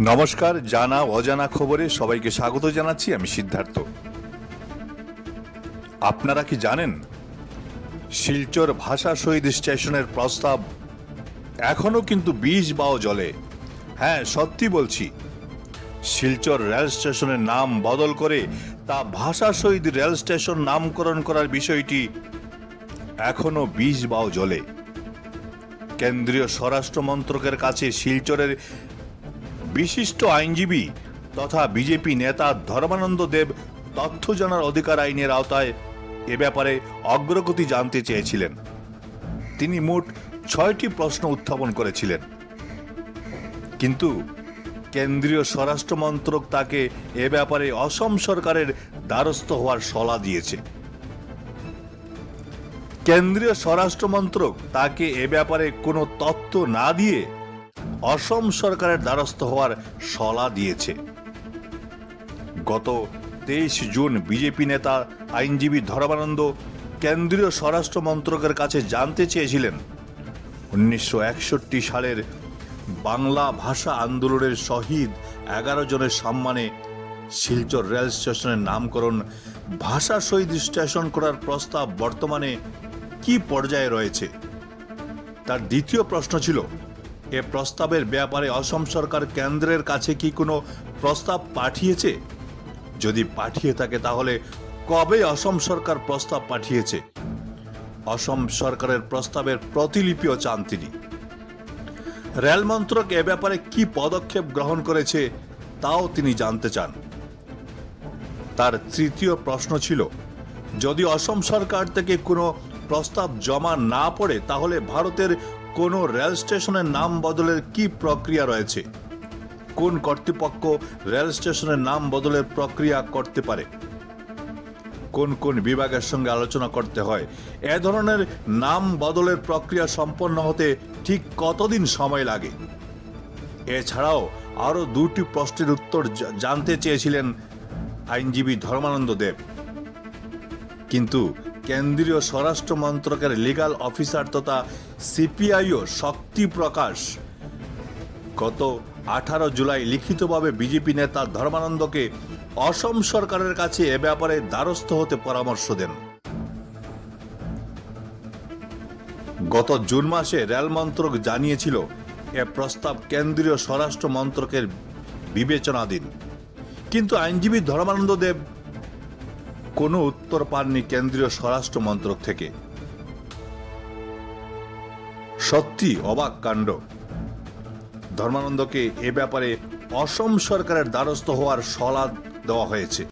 নমস্কার, জানা, অজানা খবরে সবাইকে স্বাগত জানাচ্ছি আমি সিদ্ধার্থ। আপনারা কি জানেন, শিলচর ভাষা শহীদ স্টেশনের প্রস্তাব এখনও কিন্তু বিষ বাও জলে। হ্যাঁ সত্যি বলছি, শিলচর রেল স্টেশনের নাম বদল করে তা ভাষা শহীদ রেল স্টেশন নামকরণ করার বিষয়টি এখনও বিষ বাও জলে। কেন্দ্রীয় স্বরাষ্ট্র মন্ত্রকের কাছে শিলচরের বিশিষ্ট আইনজীবী তথা বিজেপি নেতা ধর্মানন্দ দেব তথ্য জানার অধিকার আইনের আওতায় এ ব্যাপারে অগ্রগতি জানতে চেয়েছিলেন। তিনি মোট ছয়টি প্রশ্ন উত্থাপন করেছিলেন। কিন্তু কেন্দ্রীয় স্বরাষ্ট্র মন্ত্রক তাকে এ ব্যাপারে অসম সরকারের দ্বারস্থ হওয়ার সলা দিয়েছে। কেন্দ্রীয় স্বরাষ্ট্র মন্ত্রক তাকে এ ব্যাপারে কোনো তথ্য না দিয়ে অসম সরকারের দ্বারস্থ হওয়ার সলা দিয়েছে। গত তেইশ জুন বিজেপি নেতা, আইনজীবী ধর্মানন্দ কেন্দ্রীয় স্বরাষ্ট্র মন্ত্রকের কাছে জানতে চেয়েছিলেন, উনিশশো একষট্টি সালের বাংলা ভাষা আন্দোলনের শহীদ এগারো জনের সম্মানে শিলচর রেল স্টেশনের নামকরণ ভাষা শহীদ স্টেশন করার প্রস্তাব বর্তমানে কি পর্যায়ে রয়েছে? তার দ্বিতীয় প্রশ্ন ছিল এ প্রস্তাবের ব্যাপারে অসম সরকার কেন্দ্রের কাছে কি কোনো প্রস্তাব পাঠিয়েছে? যদি পাঠিয়ে থাকে তাহলে কবে অসম সরকার প্রস্তাব পাঠিয়েছে? অসম সরকারের প্রস্তাবের প্রতিলিপিও চান তিনি। রেল মন্ত্রক এ ব্যাপারে কি পদক্ষেপ গ্রহণ করেছে তাও তিনি জানতে চান। তার তৃতীয় প্রশ্ন ছিল, যদি অসম সরকার থেকে কোনো প্রস্তাব জমা না পড়ে তাহলে ভারতের কোনো রেল স্টেশনের নাম বদলের কি প্রক্রিয়া রয়েছে? কোন কর্তৃপক্ষ রেল স্টেশনের নাম বদলের প্রক্রিয়া করতে পারে? কোন কোন বিভাগের সঙ্গে আলোচনা করতে হয়? এ ধরনের নাম বদলের প্রক্রিয়া সম্পন্ন হতে ঠিক কতদিন সময় লাগে? এছাড়াও আরও দুটি প্রশ্নের উত্তর জানতে চেয়েছিলেন আইনজীবী ধর্মানন্দ দেব। কিন্তু কেন্দ্রীয় স্বরাষ্ট্র মন্ত্রকের লিগাল অফিসার তথা সিপিআইও শক্তি প্রকাশ। গত আঠারো জুলাই লিখিতভাবে বিজেপি নেতা ধর্মানন্দকে অসম সরকারের কাছে এ ব্যাপারে দ্বারস্থ হতে পরামর্শ দেন। গত জুন মাসে রেল মন্ত্রক জানিয়েছিল, এ প্রস্তাব কেন্দ্রীয় স্বরাষ্ট্র মন্ত্রকের বিবেচনাধীন। কিন্তু আইনজীবী ধর্মানন্দ দেব কোনো উত্তর পাননি কেন্দ্রীয় স্বরাষ্ট্র মন্ত্রক থেকে। সত্যি অবাক কাণ্ড। ধর্মানন্দকে এ ব্যাপারে অসম সরকারের দ্বারস্থ হওয়ার সলাদ দেওয়া হয়েছে।